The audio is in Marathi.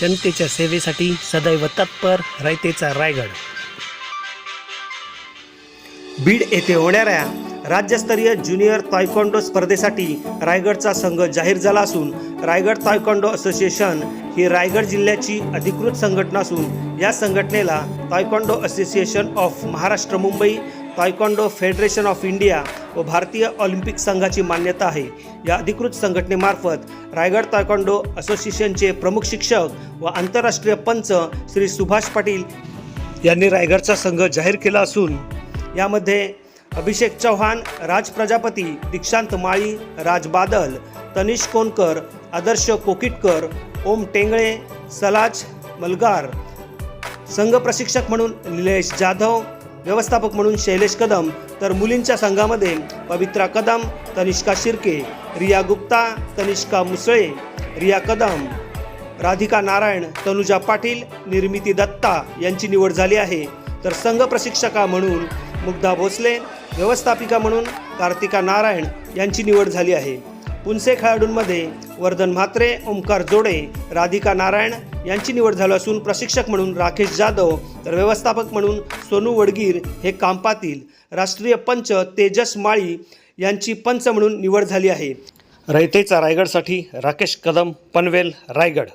जनतेच्या सेवेसाठी सदैव तत्पर रयतेचा रायगड. बीड येथे होणाऱ्या राज्यस्तरीय ज्युनियर तायकोंडो स्पर्धेसाठी रायगडचा संघ जाहीर झाला असून रायगड तायकोंडो असोसिएशन ही रायगड जिल्ह्याची अधिकृत संघटना असून या संघटनेला taekwondo association of Maharashtra Mumbai taekwondo federation of India व भारतीय ऑलिम्पिक संघाची मान्यता आहे. या अधिकृत संघटनेमार्फत रायगड तायकोंडो असोसिएशनचे प्रमुख शिक्षक व आंतरराष्ट्रीय पंच श्री सुभाष पाटील यांनी रायगडचा संघ जाहीर केला असून यामध्ये अभिषेक चव्हाण राज प्रजापती दीक्षांत माळी राज बादल तनिष कोनकर आदर्श कोकिटकर ओम टेंगळे सलाज मलगार संघ प्रशिक्षक म्हणून निलेश जाधव व्यवस्थापक म्हणून शैलेश कदम तर मुलींच्या संघामध्ये पवित्रा कदम तनिष्का शिर्के रिया गुप्ता तनिष्का मुसळे रिया कदम राधिका नारायण तनुजा पाटील निर्मिती दत्ता यांची निवड झाली आहे. तर संघ प्रशिक्षका म्हणून मुग्धा भोसले व्यवस्थापिका म्हणून कार्तिका नारायण यांची निवड झाली आहे. पुनसे खेळाडूंमध्ये वर्धन म्हात्रे ओंकार जोडे राधिका नारायण यांची निवड झाली असून प्रशिक्षक म्हणून राकेश जाधव तर व्यवस्थापक म्हणून सोनू वडगीर हे कामपातील राष्ट्रीय पंच तेजस माळी यांची पंच म्हणून निवड झाली आहे. रयतेचा रायगडसाठी राकेश कदम पनवेल रायगड.